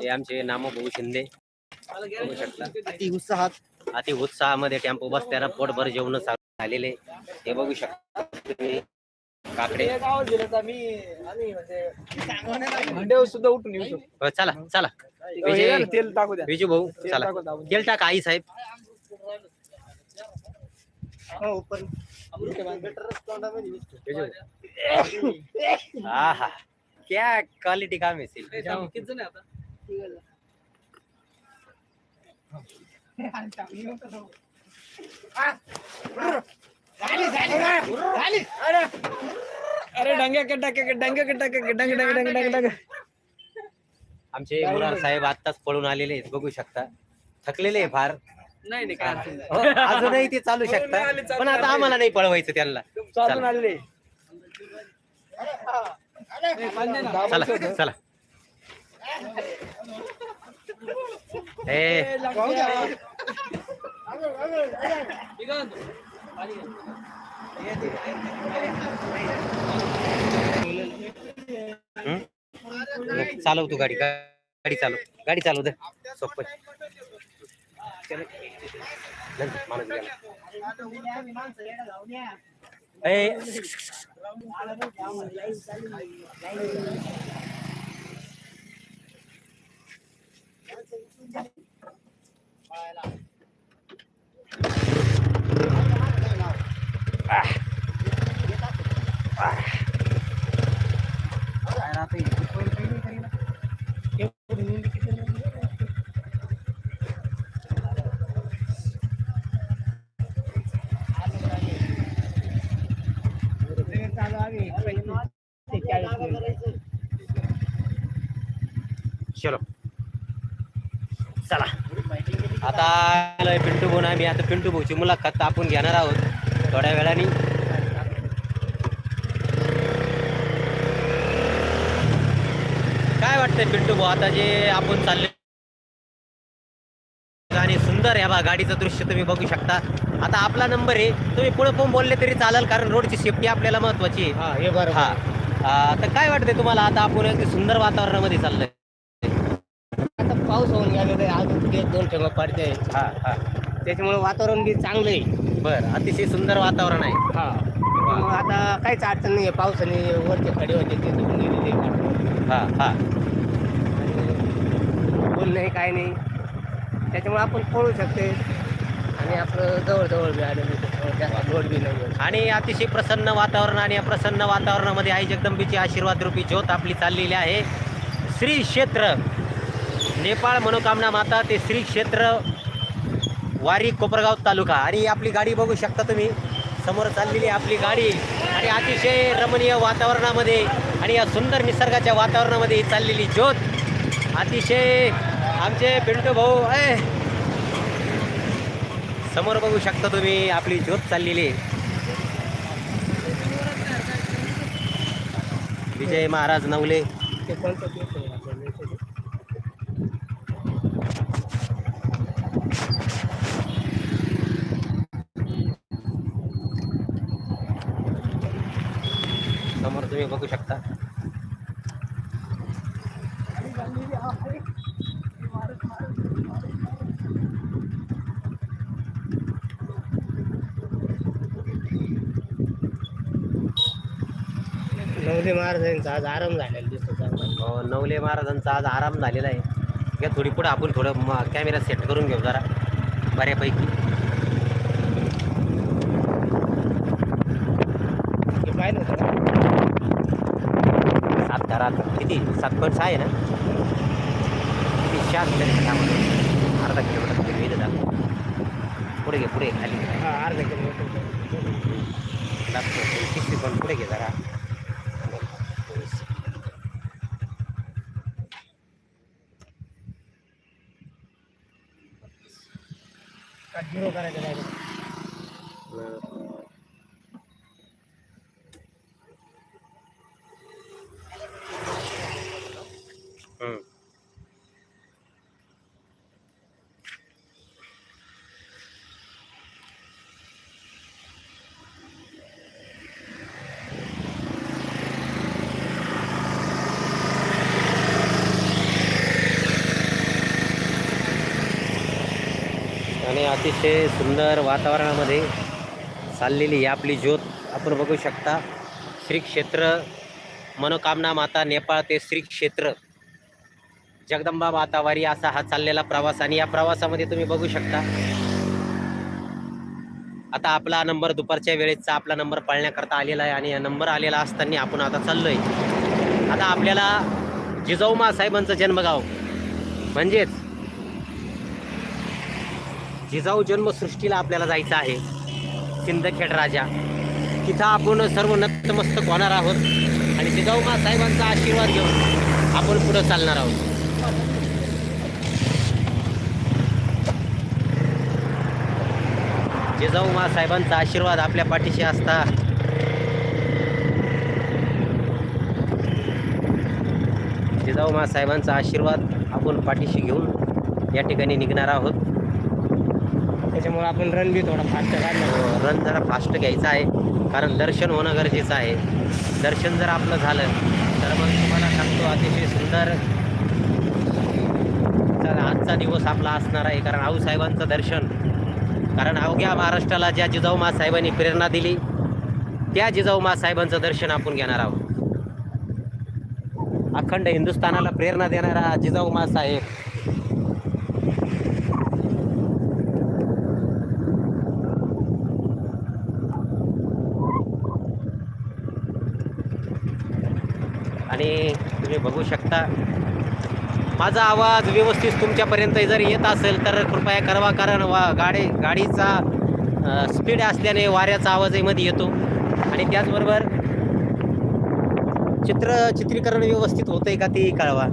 हे आमचे नामो भाऊ शिंदे. बघू शकता. अति उत्साहात. अति उत्साहामध्ये टेम्पो बसताना पोटभर जेवण झालेले हे बघू शकता. तुम्ही काकडे. म्हणजे सुद्धा उठून येऊ शकतो हो, चला चला. हे विजय तेल टाकू द्या. विजू भाऊ चला. टाकू दाबून. तेल टाका आई साहेब. हो, पण. विजू हा हा क्या क्वालिटी काम आहे सिल. अरे डंग्या के टाके के डंग्या के टाके के डंग डंग डंग डंग डंग. आमचे मुलार साहेब आत्ताच पळून आलेले आहेत बघू शकता. थकलेले आहे फार. नाही नाही काय अडचण नाही. हो, अजूनही ते चालू शकता. पण आता आम्हाला नाही पळवायचं त्यांना. चालून चला. आलेले. चला चला. ए. चालव तू गाडी गाडी चालव गाडी चालव दे. सोप माणूस ए, चलो चला. आता आलोय पिंटू भाऊ आम्ही. आता पिंटू भाऊची मुलाखत आपण घेणार आहोत. थोड्या वेळाने. काय वाटतंय पिंटू भाऊ? आता जे आपण चालले आणि सुंदर आहे. बा गाडीचं दृश्य तुम्ही बघू शकता. आता आपला नंबर आहे. तुम्ही पुढे पण बोलले तरी चालेल कारण रोडची सेफ्टी आपल्याला महत्वाची आहे. हा हे हा. तर काय वाटतंय तुम्हाला? आता आपण सुंदर वातावरणामध्ये चाललंय. आता पाऊस होऊन गेलेला आहे. अजून ते दोन ठेवा पडते. हा हा. त्याच्यामुळे वातावरण बी चांगलं आहे. बर अतिशय सुंदर वातावरण आहे. हा. त्यामुळं आता काहीच अडचण नाही आहे पावसाने वरचे खडे होते ते धुवून गेलेले आहे. हा हा. आणि ऊन नाही काय नाही. त्याच्यामुळे आपण पळू शकते. आणि आपलं जवळजवळ बी आलेलं आहे. त्याच्यामुळे जास्त लोड बी नाही. आणि अतिशय प्रसन्न वातावरण आणि या प्रसन्न वातावरणामध्ये आई जगदंबीची आशीर्वाद रूपी ज्योत आपली चाललेली आहे. श्री क्षेत्र. नेपाळ मनोकामना माता ते श्री क्षेत्र वारी कोपरगाव तालुका. आणि आपली गाडी बघू शकता तुम्ही. समोर चाललेली आपली गाडी. आणि अतिशय रमणीय वातावरणामध्ये आणि या सुंदर निसर्गाच्या वातावरणामध्ये ही चाललेली ज्योत. अतिशय आमचे पिंटू भाऊ ए! समोर बघू शकता तुम्ही आपली ज्योत चाललेली आहे. विजय महाराज नवले ते कोणतं दिवस आहे आपल्या देशाचे? समोर तुम्ही बघू शकता. नवले महाराजांचा आज आराम झालेला दिसतो अ, नवले महाराजांचा आज आराम झालेला आहे. घ्या थोडी पुढे आपण थोडं कॅमेरा सेट करून घेऊ जरा. बऱ्यापैकी. हे पाहिलं होतं का? सात दरात किती सात पॉईंट सहा आहे ना किती चार किलोमीटर अर्धा किलोमीटर किती वेळ दाखव पुढे घे पुढे घे, खाली घे. हा अर्धा किलोमीटर दाखव किती पण पुढे घे जरा झिरो करायचं आणि अतिशय सुंदर वातावरणामध्ये चाललेली ही आपली ज्योत. आपण बघू शकता श्री क्षेत्र मनोकामना माता नेपाळ ते श्री क्षेत्र जगदंबा मातावारी असा हा चाललेला प्रवास आणि या प्रवासामध्ये तुम्ही बघू शकता. आता आपला नंबर दुपारच्या वेळेचा आपला नंबर पाळण्याकरता आलेला आहे आणि नंबर आलेला असताना आपण आता चाललोय. आता आपल्याला जिजाऊमा साहेबांचं जन्मगाव. म्हणजेच जिजाऊ जन्मसृष्टीला आपल्याला जायचं आहे. सिंदखेड राजा. तिथं आपण सर्व नतमस्तक होणार आहोत. आणि जिजाऊ साहेबांचा आशीर्वाद घेऊन आपण पुढं चालणार आहोत. जिजाऊ साहेबांचा आशीर्वाद आपल्या पाठीशी असता. जिजाऊ साहेबांचा आशीर्वाद आपण पाठीशी घेऊन या ठिकाणी निघणार आहोत. त्याच्यामुळे आपण रन बी थोडा फास्ट काढला रन जरा फास्ट घ्यायचा आहे. कारण दर्शन होणं गरजेचं आहे. दर्शन जर आपलं झालं तर मग तुम्हाला सांगतो अतिशय सुंदर आजचा दिवस आपला असणार आहे. कारण आऊसाहेबांचं दर्शन कारण अवघ्या महाराष्ट्राला ज्या जिजाऊ साहेबांनी प्रेरणा दिली त्या जिजाऊ साहेबांचं दर्शन आपण घेणार आहोत. अखंड हिंदुस्थानाला प्रेरणा देणारा जिजाऊ साहेब आणि तुम्ही बघू शकता. माझा आवाज व्यवस्थित तुमच्यापर्यंत जर येत असेल तर कृपया करवा कारण वा गाडी गाडीचा स्पीड असल्याने वाऱ्याचा आवाजही मध्ये येतो. आणि त्याचबरोबर चित्र चित्रीकरण व्यवस्थित होतंय का ते कळवा.